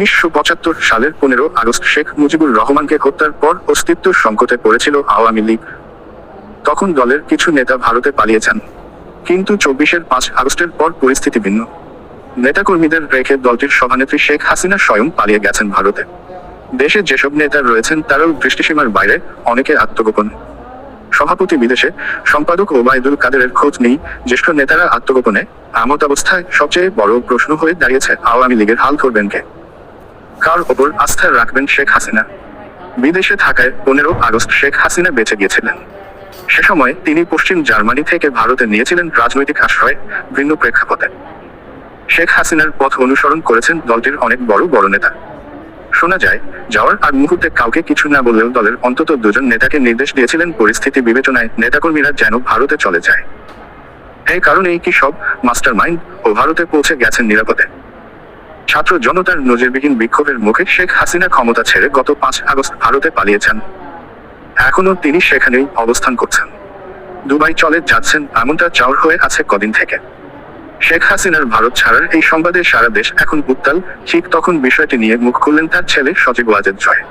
উনিশশো পঁচাত্তর সালের পনেরো আগস্ট শেখ মুজিবুর রহমানকে হত্যার পর অস্তিত্ব সংকটে পড়েছিল আওয়ামী লীগ। তখন দলের কিছু নেতা ভারতে পালিয়ে যান। কিন্তু চব্বিশের পাঁচ আগস্টের পর পরিস্থিতি ভিন্ন। নেতাকর্মীদের রেখে দলটির সভানেত্রী শেখ হাসিনা স্বয়ং পালিয়ে গেছেন ভারতে। দেশে যেসব নেতা রয়েছেন, তারাও দৃষ্টিসীমার বাইরে অনেকে আত্মগোপন। সভাপতি বিদেশে সম্পাদক ওবায়দুল কাদেরের খোঁজ নেই জ্যেষ্ঠ নেতারা আত্মগোপনে আমত অবস্থায় সবচেয়ে বড় প্রশ্ন হয়ে দাঁড়িয়েছে আওয়ামী লীগের হাল ধরবেন কে কার ওপর আস্থা রাখবেন শেখ হাসিনা? বিদেশে থাকায় পনেরো আগস্ট শেখ হাসিনা বেঁচে গিয়েছিলেন। সে সময় তিনি পশ্চিম জার্মানি থেকে ভারতে নিয়েছিলেন রাজনৈতিক আশ্রয় ভিন্ন প্রেক্ষাপটে। শেখ হাসিনার পথ অনুসরণ করেছেন দলটির অনেক বড় বড় নেতা। শোনা যায়, যাওয়ার আগ মুহূর্তে কাউকে কিছু না বললেও দলের অন্তত দুজন নেতাকে নির্দেশ দিয়েছিলেন পরিস্থিতি বিবেচনায় নেতাকর্মীরা যেন ভারতে চলে যায়। এই কারণেই কি সব মাস্টার মাইন্ড ও ভারতে পৌঁছে গেছেন নিরাপদে? ছাত্র জনতার নজিরবিহীন বিক্ষোভের মুখে শেখ হাসিনা ক্ষমতা ছেড়ে গত পাঁচ আগস্ট ভারতে পালিয়েছেন। এখনও তিনি সেখানেই অবস্থান করছেন। দুবাই চলে যাচ্ছেন এমনটা চাওর হয়ে আছে কদিন থেকে। শেখ হাসিনার ভারত ছাড়ার এই সংবাদে সারা দেশ এখন উত্তাল, ঠিক তখন বিষয়টি নিয়ে মুখ খুললেন তার ছেলে সজীব ওয়াজেদ জয়।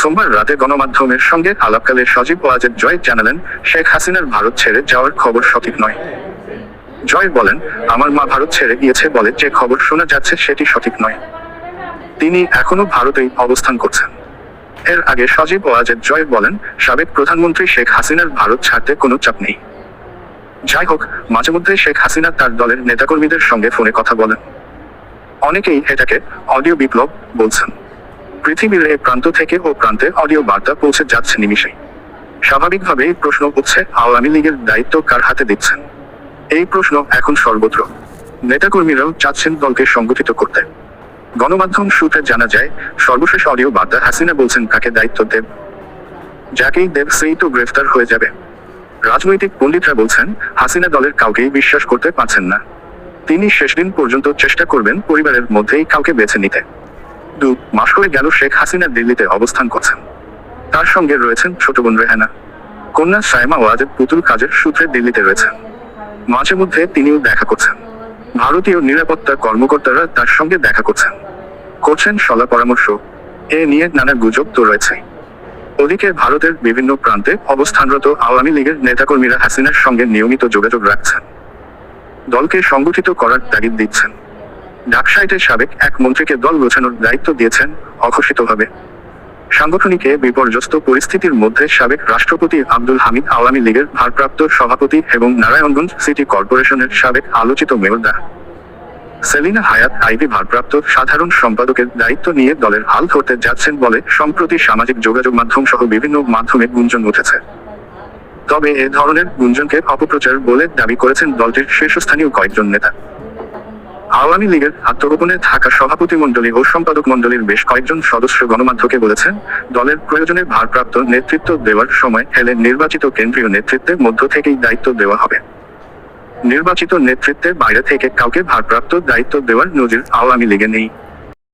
সোমবার রাতে গণমাধ্যমের সঙ্গে আলাপকালে সজীব ওয়াজেদ জয় জানালেন, শেখ হাসিনার ভারত ছেড়ে যাওয়ার খবর সঠিক নয়। জয় বলেন, আমার মা ভারত ছেড়ে গিয়েছে বলে যে খবর শোনা যাচ্ছে সেটি সঠিক নয়। তিনি এখনও ভারতেই অবস্থান করছেন। এর আগে সজীব ওয়াজেদ জয় বলেন, সাবেক প্রধানমন্ত্রী শেখ হাসিনার ভারত ছাড়তে কোনো চাপ নেই। যাই হোক, মাঝে মধ্যে শেখ হাসিনা তার দলের নেতাকর্মীদের সঙ্গে ফোনে কথা বলেন। অনেকেই এটাকে অডিও বিপ্লব বলছেন। পৃথিবীর এ প্রান্ত থেকে ও প্রান্তে অডিও বার্তা পৌঁছে যাচ্ছে নিমিষেই। স্বাভাবিকভাবেই প্রশ্ন উঠছে, আওয়ামী লীগের দায়িত্ব কার হাতে দিচ্ছেন? এই প্রশ্ন এখন সর্বত্র। নেতাকর্মীরাও চাচ্ছেন দলকে সংগঠিত করতে। গণমাধ্যম সূত্রে জানা যায়, সর্বশেষ অডিও বার্তা হাসিনা বলছেন কাকে দায়িত্ব দেব। যাকেই দেব সেই তো গ্রেফতার হয়ে যাবে। রাজনৈতিক পণ্ডিতরা বলছেন, হাসিনা দলের কাউকেই বিশ্বাস করতে পারছেন না। তিনি শেষ দিন পর্যন্ত চেষ্টা করবেন পরিবারের মধ্যেই কাউকে বেছে নিতে। দু মাস হয়ে গেল শেখ হাসিনা দিল্লিতে অবস্থান করছেন। তার সঙ্গে রয়েছেন ছোট বোন রেহানা। কন্যা সায়মা ওয়াজেদ পুতুল কাজের সূত্রে দিল্লিতে রয়েছেন। মাঝে মধ্যে তিনিও দেখা করছেন। ভারতীয় নিরাপত্তা কর্মকর্তারা তার সঙ্গে দেখা করছেন। করছেন সলা পরামর্শ। এ নিয়ে নানা গুজব তো রয়েছে। ওদিকে ভারতের বিভিন্ন প্রান্তে অবস্থানরত আওয়ামী লীগের নেতাকর্মীরা হাসিনার সঙ্গে নিয়মিত যোগাযোগ রাখছেন। দলকে সংগঠিত করার তাগিদ দিচ্ছেন। ডাকসাইটের সাবেক এক মন্ত্রীকে দল গোছানোর দায়িত্ব দিয়েছেন অঘোষিতভাবে। সাংগঠনিক বিপর্যস্ত পরিস্থিতির মধ্যে সাবেক রাষ্ট্রপতি আব্দুল হামিদ আওয়ামী লীগের ভারপ্রাপ্ত সভাপতি এবং নারায়ণগঞ্জ সিটি কর্পোরেশনের সাবেক আলোচিত মেয়র দা সেলিনা হায়াত আইভি ভারপ্রাপ্ত সাধারণ সম্পাদকের দায়িত্ব নিয়ে দলের হাল ধরতে যাচ্ছেন বলে সম্প্রতি সামাজিক যোগাযোগ মাধ্যম সহ বিভিন্ন মাধ্যমে গুঞ্জন উঠেছে। তবে এ ধরনের গুঞ্জনকে অপপ্রচার বলে দাবি করেছেন দলটির শীর্ষস্থানীয় কয়েকজন নেতা। আওয়ামী লীগের আত্মগোপনে থাকা সভাপতি মণ্ডলী ও সম্পাদক মণ্ডলীর বেশ কয়েকজন সদস্য গণমাধ্যমকে বলেছেন, দলের প্রয়োজনে ভারপ্রাপ্ত নেতৃত্ব দেওয়ার সময় হেলে নির্বাচিত কেন্দ্রীয় নেতৃত্বের মধ্য থেকেই দায়িত্ব দেওয়া হবে। নির্বাচিত নেতৃত্বের বাইরে থেকে কাউকে ভারপ্রাপ্ত দায়িত্ব দেওয়ার নজির আওয়ামী লীগে নেই।